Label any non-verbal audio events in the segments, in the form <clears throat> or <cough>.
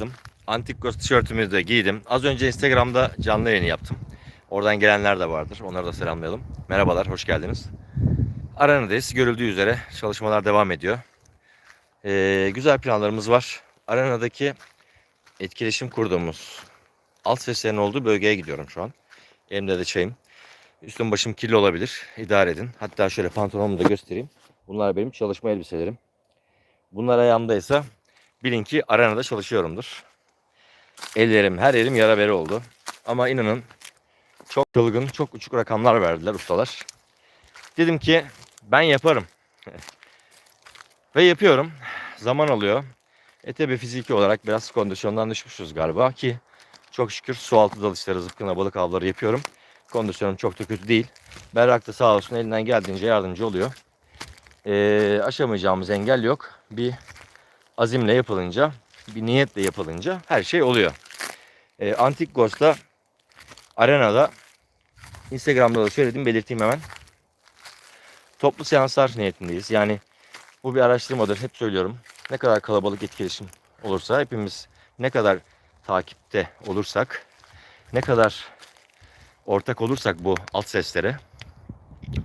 bastım. Antik Ghost tişörtümü de giydim. Az önce Instagram'da canlı yayını yaptım. Oradan gelenler de vardır. Onları da selamlayalım. Merhabalar, hoş geldiniz. Arena'dayız. Görüldüğü üzere çalışmalar devam ediyor. Ee, güzel planlarımız var. Arena'daki etkileşim kurduğumuz alt seslerin olduğu bölgeye gidiyorum şu an. Elimde de çayım. Üstüm başım kirli olabilir. İdare edin. Hatta şöyle pantolonumu da göstereyim. Bunlar benim çalışma elbiselerim. Bunlar ayağımdaysa bilin ki arenada çalışıyorumdur. Ellerim, her yerim yara bere oldu. Ama inanın çok çılgın, çok uçuk rakamlar verdiler ustalar. Dedim ki ben yaparım. <laughs> Ve yapıyorum. Zaman alıyor. E tabi fiziki olarak biraz kondisyondan düşmüşüz galiba ki çok şükür su altı dalışları, zıpkına, balık avları yapıyorum. Kondisyonum çok da kötü değil. Berrak da sağ olsun elinden geldiğince yardımcı oluyor. Ee, aşamayacağımız engel yok. Bir azimle yapılınca, bir niyetle yapılınca her şey oluyor. Ee, Antik Ghost'ta Arena'da Instagram'da da söyledim belirteyim hemen. Toplu seanslar niyetindeyiz. Yani bu bir araştırmadır. Hep söylüyorum. Ne kadar kalabalık etkileşim olursa hepimiz ne kadar takipte olursak ne kadar ortak olursak bu alt seslere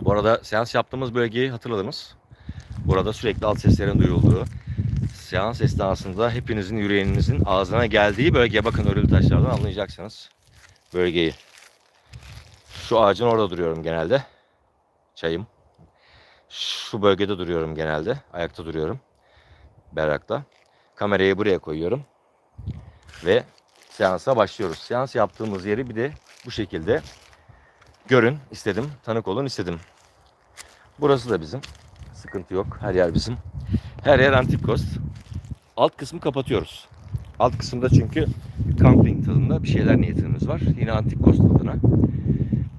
bu arada seans yaptığımız bölgeyi hatırladınız. Burada sürekli alt seslerin duyulduğu seans esnasında hepinizin yüreğinizin ağzına geldiği bölge bakın örülü taşlardan anlayacaksınız bölgeyi. Şu ağacın orada duruyorum genelde. Çayım. Şu bölgede duruyorum genelde. Ayakta duruyorum. Berrak'ta. Kamerayı buraya koyuyorum. Ve seansa başlıyoruz. Seans yaptığımız yeri bir de bu şekilde görün istedim. Tanık olun istedim. Burası da bizim. Sıkıntı yok. Her yer bizim. Her yer antik kost. Alt kısmı kapatıyoruz. Alt kısımda çünkü camping tadında bir şeyler niyetimiz var. Yine antik kost adına.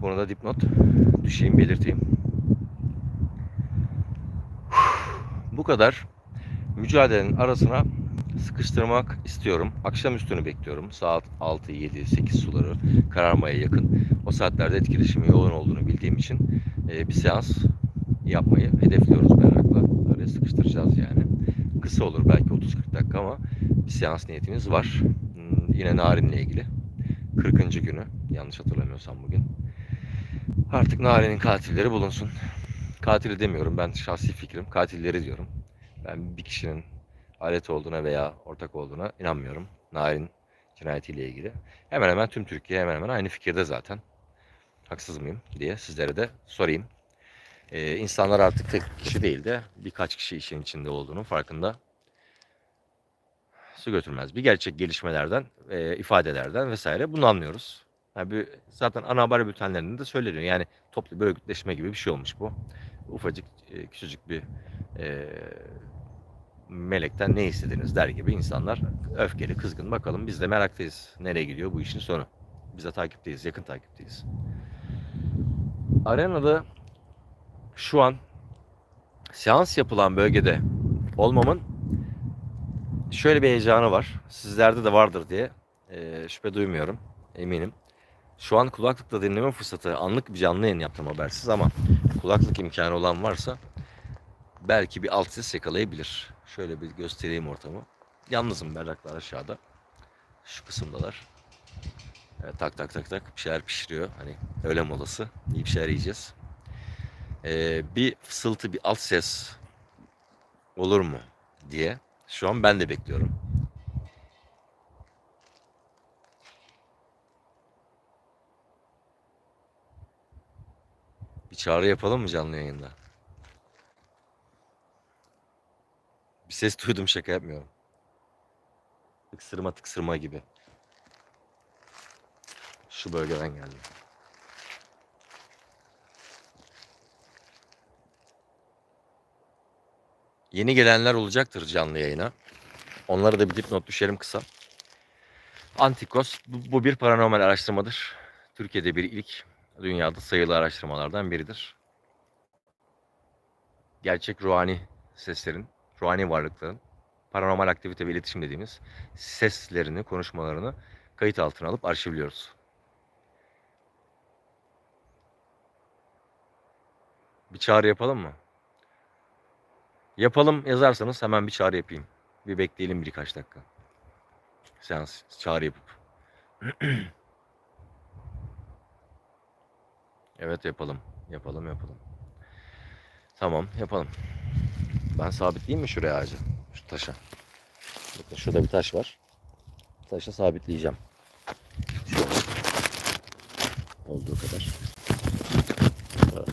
Bunu da dipnot düşeyim belirteyim. Bu kadar mücadelenin arasına sıkıştırmak istiyorum. Akşam üstünü bekliyorum. Saat 6, 7, 8 suları kararmaya yakın. O saatlerde etkileşimin yoğun olduğunu bildiğim için e, bir seans yapmayı hedefliyoruz Berrak'la. Öyle sıkıştıracağız yani. Kısa olur belki 30-40 dakika ama bir seans niyetimiz var. Hmm, Yine Narin'le ilgili. 40. günü yanlış hatırlamıyorsam bugün. Artık Narin'in katilleri bulunsun. Katili demiyorum ben şahsi fikrim. Katilleri diyorum. Ben bir kişinin alet olduğuna veya ortak olduğuna inanmıyorum. Narin cinayetiyle ilgili. Hemen hemen tüm Türkiye hemen hemen aynı fikirde zaten. Haksız mıyım diye sizlere de sorayım. Ee, insanlar artık tek kişi değil de birkaç kişi işin içinde olduğunun farkında. Su götürmez. Bir gerçek gelişmelerden, e, ifadelerden vesaire bunu anlıyoruz. Yani bir, zaten ana haber bültenlerinde de söyleniyor. Yani toplu bir örgütleşme gibi bir şey olmuş bu. Ufacık, e, küçücük bir e, melekten ne istediniz der gibi insanlar öfkeli, kızgın. Bakalım biz de meraktayız. Nereye gidiyor bu işin sonu? Biz de takipteyiz, yakın takipteyiz. Arenada şu an seans yapılan bölgede olmamın şöyle bir heyecanı var. Sizlerde de vardır diye e, şüphe duymuyorum. Eminim. Şu an kulaklıkla dinleme fırsatı anlık bir canlı yayın yaptım habersiz ama kulaklık imkanı olan varsa belki bir alt ses yakalayabilir. Şöyle bir göstereyim ortamı. Yalnızım berraklar aşağıda. Şu kısımdalar. Evet, tak tak tak tak bir şeyler pişiriyor. Hani öğle molası. İyi bir şeyler yiyeceğiz. Ee, bir fısıltı, bir alt ses olur mu diye şu an ben de bekliyorum. Bir çağrı yapalım mı canlı yayında? Bir ses duydum şaka yapmıyorum. Tıksırma tıksırma gibi. Şu bölgeden geldi. Yeni gelenler olacaktır canlı yayına. Onlara da bir dipnot düşerim kısa. Antikos bu, bu bir paranormal araştırmadır. Türkiye'de bir ilk, dünyada sayılı araştırmalardan biridir. Gerçek ruhani seslerin, ruhani varlıkların, paranormal aktivite ve iletişim dediğimiz seslerini, konuşmalarını kayıt altına alıp arşivliyoruz. Bir çağrı yapalım mı? Yapalım yazarsanız hemen bir çağrı yapayım. Bir bekleyelim birkaç dakika. seans çağrı yapıp. <clears throat> evet yapalım. Yapalım yapalım. Tamam yapalım. Ben sabitleyeyim mi şuraya ağacı? Şu taşa. Bakın şurada bir taş var. Taşa sabitleyeceğim. Şöyle. Olduğu kadar. Evet.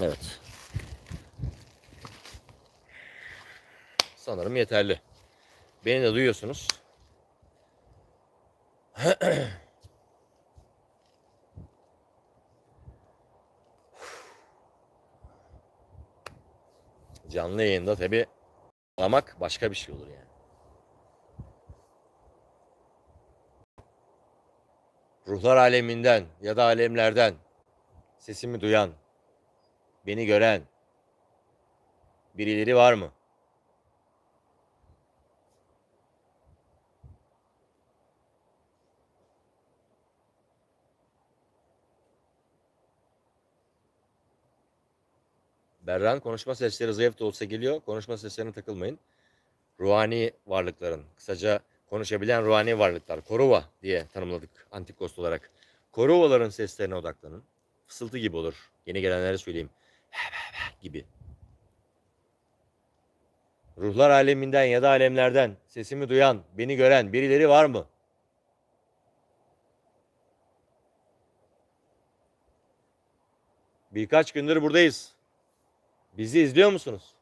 Evet. Yeterli. Beni de duyuyorsunuz. <clears throat> Canlı yayında tabi ağlamak başka bir şey olur yani. Ruhlar aleminden ya da alemlerden sesimi duyan, beni gören birileri var mı? Berran konuşma sesleri zayıf da olsa geliyor. Konuşma seslerine takılmayın. Ruhani varlıkların, kısaca konuşabilen ruhani varlıklar, koruva diye tanımladık antik kost olarak. Koruvaların seslerine odaklanın. Fısıltı gibi olur. Yeni gelenlere söyleyeyim. <laughs> gibi. Ruhlar aleminden ya da alemlerden sesimi duyan, beni gören birileri var mı? Birkaç gündür buradayız. Bizi izliyor musunuz?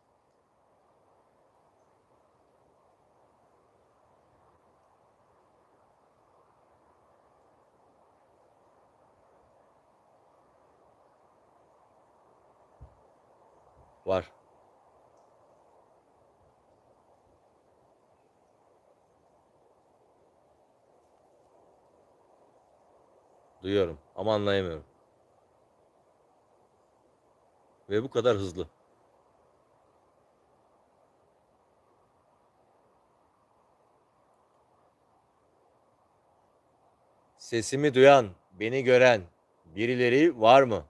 Var. Duyuyorum ama anlayamıyorum. Ve bu kadar hızlı. Sesimi duyan, beni gören birileri var mı?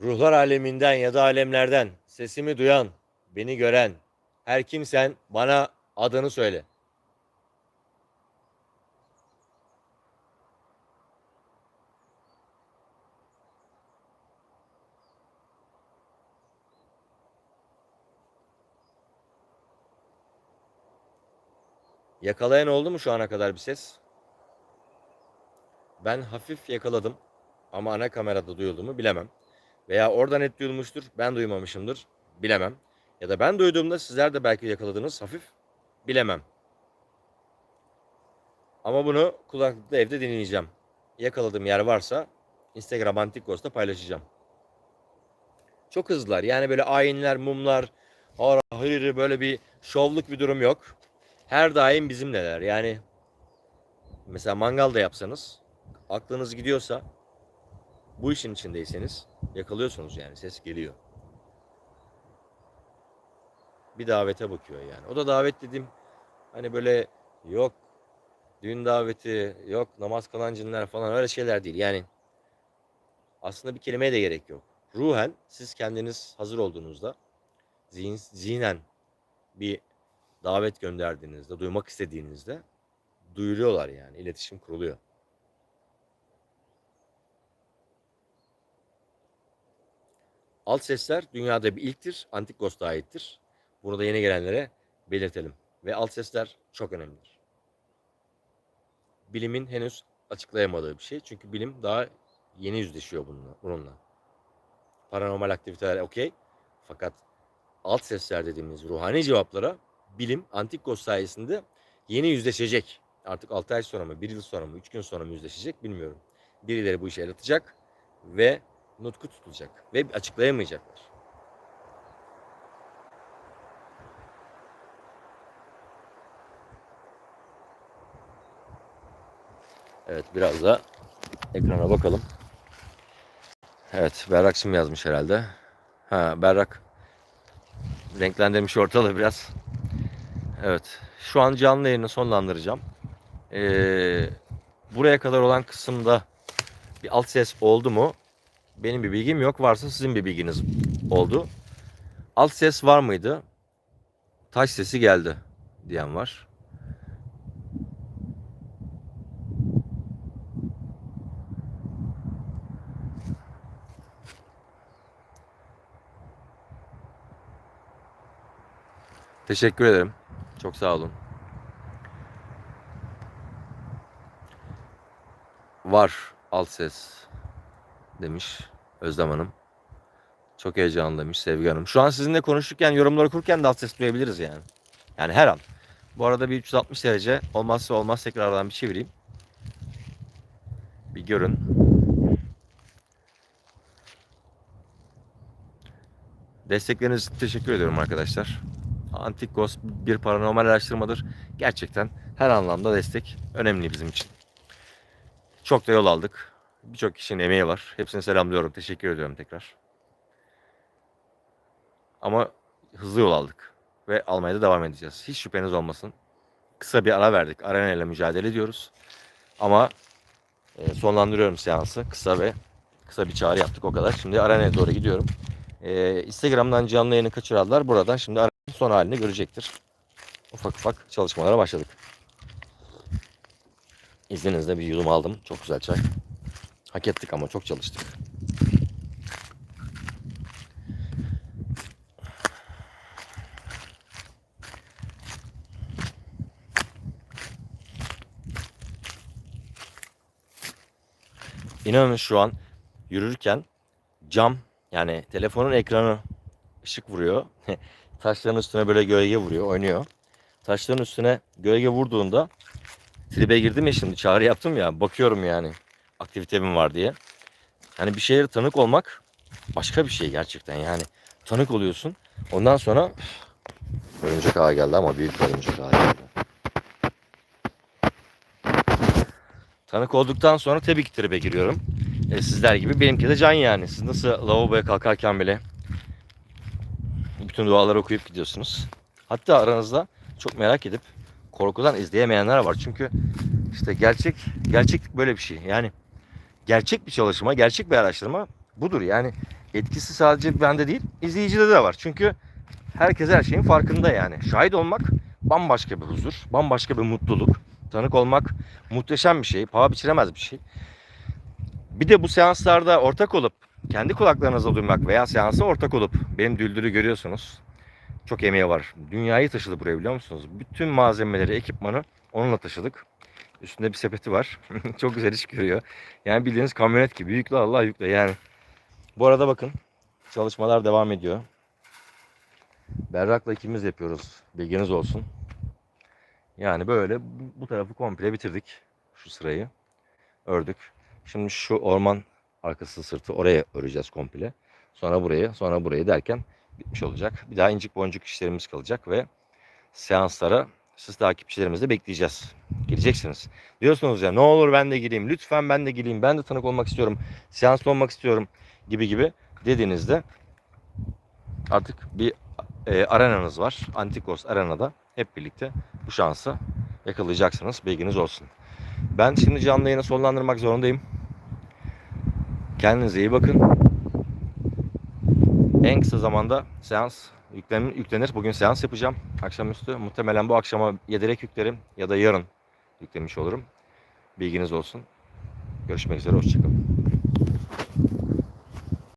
Ruhlar aleminden ya da alemlerden sesimi duyan, beni gören her kimsen bana adını söyle. Yakalayan oldu mu şu ana kadar bir ses? Ben hafif yakaladım ama ana kamerada duyuldu mu bilemem. Veya orada net duyulmuştur, ben duymamışımdır, bilemem. Ya da ben duyduğumda sizler de belki yakaladınız hafif, bilemem. Ama bunu kulaklıkla evde dinleyeceğim. Yakaladığım yer varsa Instagram Antik Ghost'ta paylaşacağım. Çok hızlılar. Yani böyle ayinler, mumlar, hırırı böyle bir şovluk bir durum yok. Her daim bizimleler. Yani mesela mangal da yapsanız aklınız gidiyorsa bu işin içindeyseniz yakalıyorsunuz yani ses geliyor. Bir davete bakıyor yani. O da davet dediğim hani böyle yok düğün daveti, yok namaz kılan cinler falan öyle şeyler değil. Yani aslında bir kelimeye de gerek yok. Ruhen siz kendiniz hazır olduğunuzda zihin, zihnen bir davet gönderdiğinizde, duymak istediğinizde duyuruyorlar yani. iletişim kuruluyor. Alt sesler dünyada bir ilktir, antik Ghost'a aittir. Bunu da yeni gelenlere belirtelim. Ve alt sesler çok önemlidir. Bilimin henüz açıklayamadığı bir şey. Çünkü bilim daha yeni yüzleşiyor bununla. bununla. Paranormal aktiviteler okey. Fakat alt sesler dediğimiz ruhani cevaplara bilim antik ghost sayesinde yeni yüzleşecek. Artık 6 ay sonra mı, 1 yıl sonra mı, 3 gün sonra mı yüzleşecek bilmiyorum. Birileri bu işe el atacak ve nutku tutulacak ve açıklayamayacaklar. Evet biraz da ekrana bakalım. Evet Berrak Sim yazmış herhalde. Ha Berrak renklendirmiş ortalığı biraz. Evet. Şu an canlı yayını sonlandıracağım. Ee, buraya kadar olan kısımda bir alt ses oldu mu? Benim bir bilgim yok. Varsa sizin bir bilginiz oldu. Alt ses var mıydı? Taş sesi geldi diyen var. Teşekkür ederim. Çok sağ olun. Var alt ses demiş Özlem Hanım. Çok heyecanlı demiş Sevgi Hanım. Şu an sizinle konuşurken, yorumları okurken de alt ses duyabiliriz yani. Yani her an. Bu arada bir 360 derece olmazsa olmaz tekrardan bir çevireyim. Bir görün. Destekleriniz teşekkür ediyorum arkadaşlar. Antik Ghost bir paranormal araştırmadır. Gerçekten her anlamda destek önemli bizim için. Çok da yol aldık. Birçok kişinin emeği var. Hepsini selamlıyorum. Teşekkür ediyorum tekrar. Ama hızlı yol aldık. Ve almaya da devam edeceğiz. Hiç şüpheniz olmasın. Kısa bir ara verdik. Arena mücadele ediyoruz. Ama e, sonlandırıyorum seansı. Kısa ve kısa bir çağrı yaptık o kadar. Şimdi arenaya doğru gidiyorum. E, Instagram'dan canlı yayını kaçıranlar buradan şimdi son halini görecektir. Ufak ufak çalışmalara başladık. İzninizle bir yudum aldım. Çok güzel çay. Hak ettik ama çok çalıştık. İnanın şu an yürürken cam yani telefonun ekranı ışık vuruyor. <laughs> Taşların üstüne böyle gölge vuruyor, oynuyor. Taşların üstüne gölge vurduğunda tribe girdim ya şimdi çağrı yaptım ya bakıyorum yani aktivitemin var diye. Yani bir şeye tanık olmak başka bir şey gerçekten yani. Tanık oluyorsun. Ondan sonra örümcek ağa geldi ama büyük bir örümcek ağa geldi. Tanık olduktan sonra tabii ki tribe giriyorum. E, sizler gibi benimki de can yani. Siz nasıl lavaboya kalkarken bile bütün duaları okuyup gidiyorsunuz. Hatta aranızda çok merak edip korkudan izleyemeyenler var. Çünkü işte gerçek gerçeklik böyle bir şey. Yani gerçek bir çalışma, gerçek bir araştırma budur. Yani etkisi sadece bende değil, izleyicide de var. Çünkü herkes her şeyin farkında yani. Şahit olmak bambaşka bir huzur, bambaşka bir mutluluk. Tanık olmak muhteşem bir şey, paha biçilemez bir şey. Bir de bu seanslarda ortak olup kendi kulaklarınızla duymak veya seansa ortak olup benim düldülü görüyorsunuz. Çok emeği var. Dünyayı taşıdı buraya biliyor musunuz? Bütün malzemeleri, ekipmanı onunla taşıdık. Üstünde bir sepeti var. <laughs> Çok güzel iş görüyor. Yani bildiğiniz kamyonet gibi. Yükle Allah yükle yani. Bu arada bakın çalışmalar devam ediyor. Berrak'la ikimiz yapıyoruz. Bilginiz olsun. Yani böyle bu- tarafı komple bitirdik. Şu sırayı ördük. Şimdi şu orman arkası sırtı oraya öreceğiz komple. Sonra burayı, sonra burayı derken bitmiş olacak. Bir daha incik boncuk işlerimiz kalacak ve seanslara siz takipçilerimizle bekleyeceğiz. Geleceksiniz. Diyorsunuz ya ne olur ben de gireyim. Lütfen ben de gireyim. Ben de tanık olmak istiyorum. Seanslı olmak istiyorum gibi gibi dediğinizde artık bir e, arenanız var. Antikos Arena'da hep birlikte bu şansı yakalayacaksınız. Bilginiz olsun. Ben şimdi canlı yayını sonlandırmak zorundayım. Kendinize iyi bakın. En kısa zamanda seans yüklenir. Bugün seans yapacağım akşamüstü. Muhtemelen bu akşama ya direkt yüklerim ya da yarın yüklemiş olurum. Bilginiz olsun. Görüşmek üzere. Hoşçakalın.